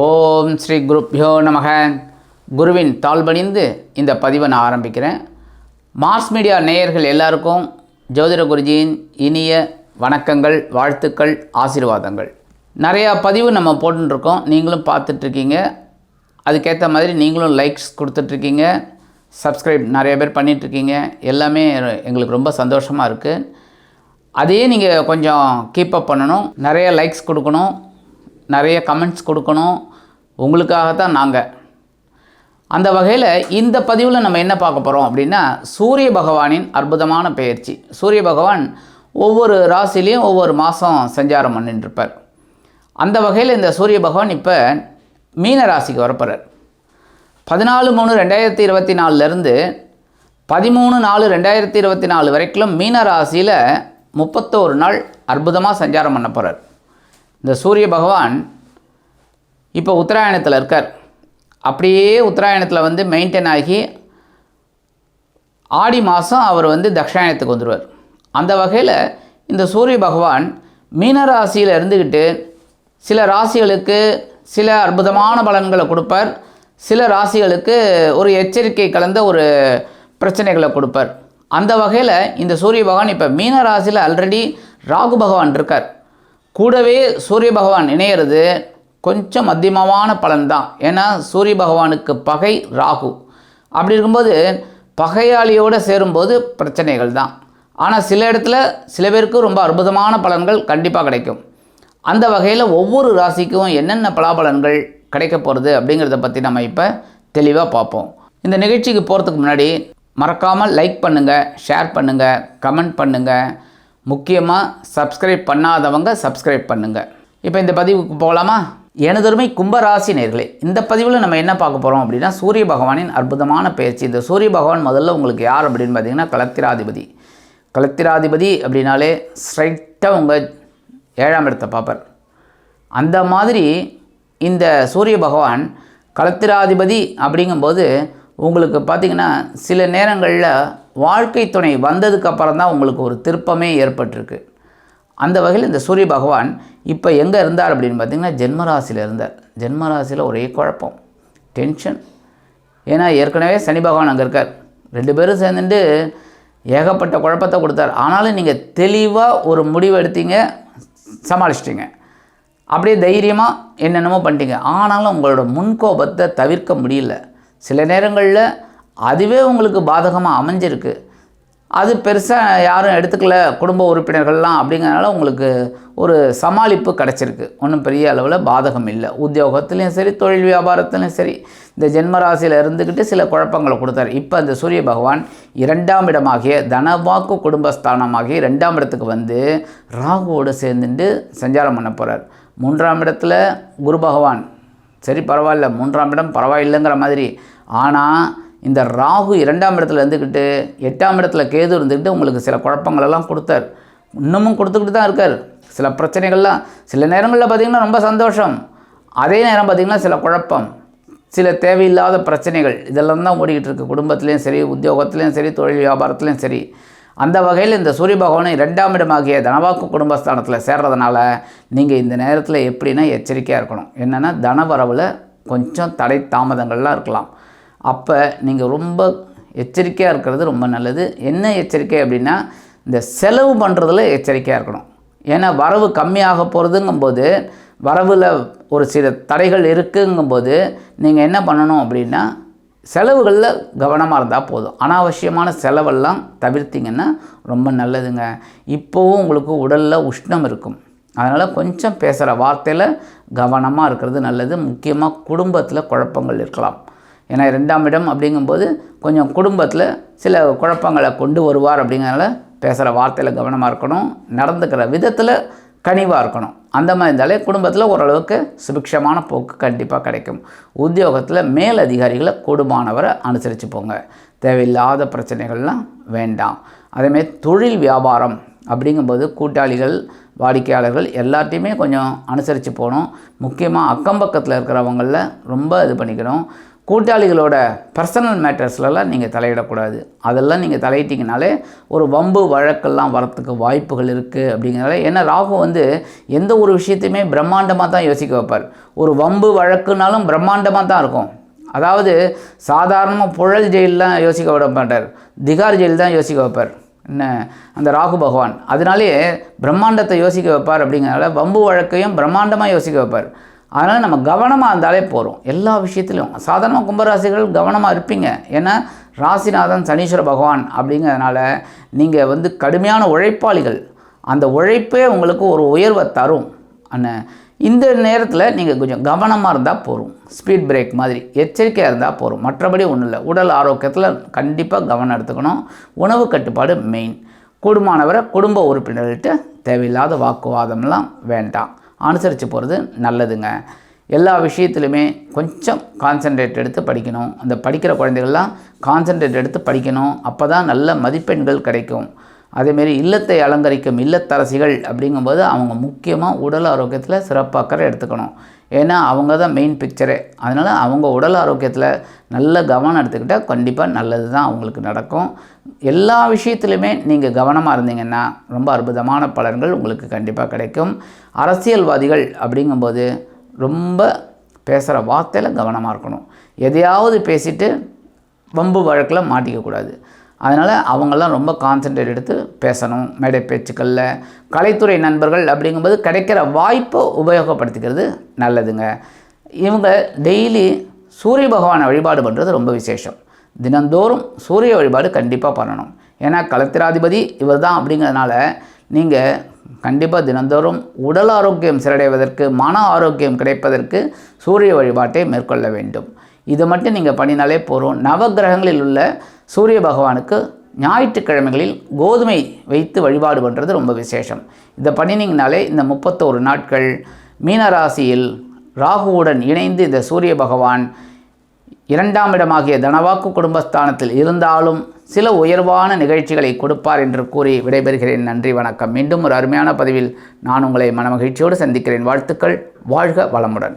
ஓம் ஸ்ரீ குருப்யோ நமக. குருவின் தாழ்பணிந்து இந்த பதிவை நான் ஆரம்பிக்கிறேன். மாஸ் மீடியா நேயர்கள் எல்லாருக்கும் ஜோதிட குருஜியின் இனிய வணக்கங்கள் வாழ்த்துக்கள் ஆசீர்வாதங்கள். நிறையா பதிவு நம்ம போட்டுருக்கோம். நீங்களும் பார்த்துட்ருக்கீங்க. அதுக்கேற்ற மாதிரி நீங்களும் லைக்ஸ் கொடுத்துட்ருக்கீங்க. சப்ஸ்கிரைப் நிறைய பேர் பண்ணிகிட்ருக்கீங்க எல்லாமே எங்களுக்கு ரொம்ப சந்தோஷமாக இருக்குது அதையே நீங்கள் கொஞ்சம் கீப்பப் பண்ணணும். நிறைய லைக்ஸ் கொடுக்கணும். நிறைய கமெண்ட்ஸ் கொடுக்கணும். உங்களுக்காக தான் நாங்கள் அந்த வகையில் இந்த பதிவில் நம்ம என்ன பார்க்க போகிறோம் அப்படின்னா சூரிய பகவானின் அற்புதமான பயிற்சி சூரிய பகவான் ஒவ்வொரு ராசிலையும் ஒவ்வொரு மாதம் சஞ்சாரம் பண்ணிட்டுருப்பார் அந்த வகையில் இந்த சூரிய பகவான் இப்போ மீன ராசிக்கு வரப்போகிறார் பதினாலு மூணு ரெண்டாயிரத்தி இருபத்தி நாலுலேருந்து பதிமூணு நாலு ரெண்டாயிரத்தி இருபத்தி நாலு வரைக்கும் மீன ராசியில் முப்பத்தோரு நாள் அற்புதமாக சஞ்சாரம் பண்ண போகிறார் இந்த சூரிய பகவான் இப்போ உத்தராயணத்தில் இருக்கார். அப்படியே உத்தராயணத்தில் வந்து மெயின்டைன் ஆகி ஆடி மாதம் அவர் வந்து தக்ஷாயணத்துக்கு வந்துடுவார் அந்த வகையில் இந்த சூரிய பகவான் மீன ராசியில் இருந்துக்கிட்டு சில ராசிகளுக்கு சில அற்புதமான பலன்களை கொடுப்பார். சில ராசிகளுக்கு ஒரு எச்சரிக்கை கலந்த ஒரு பிரச்சனைகளை கொடுப்பார். அந்த வகையில் இந்த சூரிய பகவான் இப்போ மீன ராசியில் ஆல்ரெடி ராகு பகவான் இருக்கார். கூடவே சூரிய பகவான் இணையிறது கொஞ்சம் மத்தியமமான பலன் தான் ஏன்னா சூரிய பகவானுக்கு பகை ராகு. அப்படி இருக்கும்போது பகையாளியோடு சேரும்போது பிரச்சனைகள் தான் ஆனால் சில இடத்துல சில பேருக்கு ரொம்ப அற்புதமான பலன்கள் கண்டிப்பாக கிடைக்கும். அந்த வகையில் ஒவ்வொரு ராசிக்கும் என்னென்ன பலாபலன்கள் கிடைக்க போகிறது அப்படிங்கிறத பற்றி நம்ம இப்போ தெளிவாக பார்ப்போம். இந்த நிகழ்ச்சிக்கு போகிறதுக்கு முன்னாடி மறக்காமல் லைக் பண்ணுங்கள் ஷேர் பண்ணுங்கள் கமெண்ட் பண்ணுங்கள் முக்கியமாக சப்ஸ்கிரைப் பண்ணாதவங்க சப்ஸ்கிரைப் பண்ணுங்கள் இப்போ இந்த பதிவுக்கு போகலாமா எனதொருமை கும்பராசி நேர்களே இந்த பதிவில் நம்ம என்ன பார்க்க போகிறோம் அப்படின்னா சூரிய பகவானின் அற்புதமான பயிற்சி இந்த சூரிய பகவான் முதல்ல உங்களுக்கு யார் அப்படின்னு பார்த்தீங்கன்னா கலத்திராதிபதி. கலத்திராதிபதி அப்படின்னாலே ஸ்ட்ரைட்டாக உங்கள் ஏழாம் இடத்தை பார்ப்பார். அந்த மாதிரி இந்த சூரிய பகவான் கலத்திராதிபதி அப்படிங்கும்போது உங்களுக்கு பார்த்திங்கன்னா சில நேரங்களில் வாழ்க்கை துணை வந்ததுக்கு அப்புறம் தான் உங்களுக்கு ஒரு திருப்பமே ஏற்பட்டிருக்கு. அந்த வகையில் இந்த சூரிய பகவான் இப்போ எங்கே இருந்தார் அப்படின்னு பார்த்தீங்கன்னா ஜென்மராசியில் இருந்தார். ஜென்மராசியில் ஒரே குழப்பம் டென்ஷன் ஏன்னா ஏற்கனவே சனி பகவான் அங்கே இருக்கார். ரெண்டு பேரும் சேர்ந்துட்டு ஏகப்பட்ட குழப்பத்தை கொடுத்தார். ஆனாலும் நீங்கள் தெளிவாக ஒரு முடிவு எடுத்தீங்க சமாளிச்சிட்டிங்க. அப்படியே தைரியமாக என்னென்னமோ பண்ணிட்டீங்க. ஆனாலும் உங்களோட முன்கோபத்தை தவிர்க்க முடியல. சில நேரங்களில் அதுவே உங்களுக்கு பாதகமாக அமைஞ்சிருக்கு. அது பெருசாக யாரும் எடுத்துக்கல குடும்ப உறுப்பினர்கள்லாம் அப்படிங்கிறனால உங்களுக்கு ஒரு சமாளிப்பு கிடச்சிருக்கு. ஒன்றும் பெரிய அளவில் பாதகம் இல்லை. உத்தியோகத்துலேயும் சரி தொழில் வியாபாரத்துலேயும் சரி. இந்த ஜென்மராசியில் இருந்துக்கிட்டு சில குழப்பங்களை கொடுத்தாரு. இப்போ அந்த சூரிய பகவான் இரண்டாம் இடமாகிய தனவாக்கு குடும்பஸ்தானமாகிய ரெண்டாம் இடத்துக்கு வந்து ராகுவோடு சேர்ந்துட்டு சஞ்சாரம் பண்ண போகிறார் மூன்றாம் இடத்துல குரு பகவான். சரி பரவாயில்ல. மூன்றாம் இடம் பரவாயில்லைங்கிற மாதிரி. ஆனால் இந்த ராகு இரண்டாம் இடத்துல இருந்துக்கிட்டு எட்டாம் இடத்துல கேது இருந்துக்கிட்டு உங்களுக்கு சில குழப்பங்களெல்லாம் கொடுத்தார். இன்னமும் கொடுத்துக்கிட்டு தான் இருக்கார். சில பிரச்சனைகள்லாம் சில நேரங்களில் பார்த்திங்கன்னா ரொம்ப சந்தோஷம். அதே நேரம் பார்த்திங்கன்னா சில குழப்பம் சில தேவையில்லாத பிரச்சனைகள். இதெல்லாம் தான் ஓடிக்கிட்டு இருக்குது குடும்பத்துலேயும் சரி உத்தியோகத்துலேயும் சரி தொழில் வியாபாரத்துலேயும் சரி. அந்த வகையில் இந்த சூரிய பகவானை ரெண்டாம் இடமாகிய தனவாக்கு குடும்பஸ்தானத்தில் சேர்றதுனால நீங்கள் இந்த நேரத்தில் எப்படின்னா எச்சரிக்கையாக இருக்கணும். என்னென்னா தனவரவில் கொஞ்சம் தடை தாமதங்கள்லாம் இருக்கலாம். அப்போ நீங்கள் ரொம்ப எச்சரிக்கையாக இருக்கிறது ரொம்ப நல்லது. என்ன எச்சரிக்கை அப்படின்னா இந்த செலவு பண்ணுறதுல எச்சரிக்கையாக இருக்கணும். ஏன்னா வரவு கம்மியாக போகிறதுங்கும்போது வரவில் ஒரு சில தடைகள் இருக்குங்கும்போது நீங்கள் என்ன பண்ணணும் அப்படின்னா செலவுகளில் கவனமாக இருந்தால் போதும். அனாவசியமான செலவெல்லாம் தவிர்த்திங்கன்னா ரொம்ப நல்லதுங்க. இப்போவும் உங்களுக்கு உடலில் உஷ்ணம் இருக்கும். அதனால் கொஞ்சம் பேசுகிற வார்த்தையில் கவனமாக இருக்கிறது நல்லது. முக்கியமாக குடும்பத்தில் குழப்பங்கள் இருக்கலாம். ஏன்னா ரெண்டாம் இடம் அப்படிங்கும்போது கொஞ்சம் குடும்பத்தில் சில குழப்பங்களை கொண்டு வருவார் அப்படிங்கிறனால பேசுகிற வார்த்தையில் கவனமாக இருக்கணும் நடந்துக்கிற விதத்தில் கனிவாக இருக்கணும். அந்த மாதிரி இருந்தாலே குடும்பத்தில் ஓரளவுக்கு சுபிக்ஷமான போக்கு கண்டிப்பாக கிடைக்கும். உத்தியோகத்தில் மேல் அதிகாரிகளை கூடுமானவரை அனுசரித்து போங்க. தேவையில்லாத பிரச்சனைகள்லாம் வேண்டாம். அதேமாரி தொழில் வியாபாரம் அப்படிங்கும்போது கூட்டாளிகள் வாடிக்கையாளர்கள் எல்லாத்தையுமே கொஞ்சம் அனுசரித்து போகணும். முக்கியமாக அக்கம் பக்கத்தில் இருக்கிறவங்களில் ரொம்ப இது பண்ணிக்கணும். கூட்டாளிகளோட பர்சனல் மேட்டர்ஸ்லலாம் நீங்கள் தலையிடக்கூடாது. அதெல்லாம் நீங்கள் தலையிட்டிங்கனாலே ஒரு வம்பு வழக்கெல்லாம் வரத்துக்கு வாய்ப்புகள் இருக்குது அப்படிங்கிறனால ஏன்னா ராகு வந்து எந்த ஒரு விஷயத்தையுமே பிரம்மாண்டமாக தான் யோசிக்க வைப்பார். ஒரு வம்பு வழக்குனாலும் பிரம்மாண்டமாக தான் இருக்கும். அதாவது சாதாரணமாக புழல் ஜெயிலெலாம் யோசிக்க விட மாட்டார். திகார் ஜெயில் தான் யோசிக்க வைப்பார். என்ன? அந்த ராகு பகவான். அதனாலேயே பிரம்மாண்டத்தை யோசிக்க வைப்பார் அப்படிங்கிறனால வம்பு வழக்கையும் பிரம்மாண்டமாக யோசிக்க வைப்பார். அதனால் நம்ம கவனமாக இருந்தாலே போகிறோம் எல்லா விஷயத்திலும். சாதாரணமாக கும்பராசிகள் கவனமாக இருப்பீங்க. ஏன்னா ராசிநாதன் சனீஸ்வர பகவான் அப்படிங்கிறதுனால நீங்கள் வந்து கடுமையான உழைப்பாளிகள். அந்த உழைப்பே உங்களுக்கு ஒரு உயர்வை தரும். அண்ணன் இந்த நேரத்தில் நீங்கள் கொஞ்சம் கவனமாக இருந்தால் போதும் ஸ்பீட் பிரேக் மாதிரி. எச்சரிக்கையாக இருந்தால் போதும் மற்றபடி ஒன்றும் இல்லை. உடல் ஆரோக்கியத்தில் கண்டிப்பாக கவனம் எடுத்துக்கணும். உணவு கட்டுப்பாடு மெயின் கூடுமானவரை குடும்ப உறுப்பினர்கிட்ட தேவையில்லாத வாக்குவாதம்லாம் வேண்டாம். அனுசரித்து போகிறது நல்லதுங்க. எல்லா விஷயத்துலையுமே கொஞ்சம் கான்சென்ட்ரேட் எடுத்து படிக்கணும். அந்த படிக்கிற குழந்தைகள்லாம் கான்சென்ட்ரேட் எடுத்து படிக்கணும். அப்போ தான் நல்ல மதிப்பெண்கள் கிடைக்கும். அதேமாரி இல்லத்தை அலங்கரிக்கும் இல்லத்தரசிகள் அப்படிங்கும்போது அவங்க முக்கியமாக உடல் ஆரோக்கியத்தில் சிறப்பாக்கறை எடுத்துக்கணும். ஏன்னா அவங்க தான் மெயின் பிக்சரே அதனால் அவங்க உடல் ஆரோக்கியத்தில் நல்ல கவனம் எடுத்துக்கிட்டால் கண்டிப்பாக நல்லது தான் அவங்களுக்கு நடக்கும். எல்லா விஷயத்துலையுமே நீங்கள் கவனமாக இருந்தீங்கன்னா ரொம்ப அற்புதமான பலன்கள் உங்களுக்கு கண்டிப்பாக கிடைக்கும். அரசியல்வாதிகள் அப்படிங்கும்போது ரொம்ப பேசுகிற வார்த்தையில் கவனமாக இருக்கணும். எதையாவது பேசிட்டு வம்பு வழக்கில் மாட்டிக்கக்கூடாது. அதனால் அவங்கெல்லாம் ரொம்ப கான்சென்ட்ரேட் எடுத்து பேசணும். மேடை பேச்சுக்களில் கலைத்துறை நண்பர்கள் அப்படிங்கும்போது கிடைக்கிற வாய்ப்பை உபயோகப்படுத்திக்கிறது நல்லதுங்க. இவங்க டெய்லி சூரிய பகவானை வழிபாடு பண்ணுறது ரொம்ப விசேஷம். தினந்தோறும் சூரிய வழிபாடு கண்டிப்பாக பண்ணணும். ஏன்னா கலத்திராதிபதி இவர் தான் அப்படிங்கிறதுனால நீங்கள் கண்டிப்பாக தினந்தோறும் உடல் ஆரோக்கியம் சிறடைவதற்கு மன ஆரோக்கியம் கிடைப்பதற்கு சூரிய வழிபாட்டை மேற்கொள்ள வேண்டும். இதை மட்டும் நீங்கள் பண்ணினாலே போகிறோம் நவகிரகங்களில் உள்ள சூரிய பகவானுக்கு ஞாயிற்றுக்கிழமைகளில் கோதுமை வைத்து வழிபாடு பண்ணுறது ரொம்ப விசேஷம். இதை பண்ணினீங்கனாலே இந்த முப்பத்தோரு நாட்கள் மீனராசியில் ராகுவுடன் இணைந்து இந்த சூரிய பகவான் இரண்டாம் இடமாகிய தனவாக்கு குடும்பஸ்தானத்தில் இருந்தாலும் சில உயர்வான நிகழ்ச்சிகளை கொடுப்பார் என்று கூறி விடைபெறுகிறேன். நன்றி வணக்கம். மீண்டும் ஒரு அருமையான பதிவில் நான் உங்களை மனமகிழ்ச்சியோடு சந்திக்கிறேன். வாழ்த்துக்கள். வாழ்க வளமுடன்.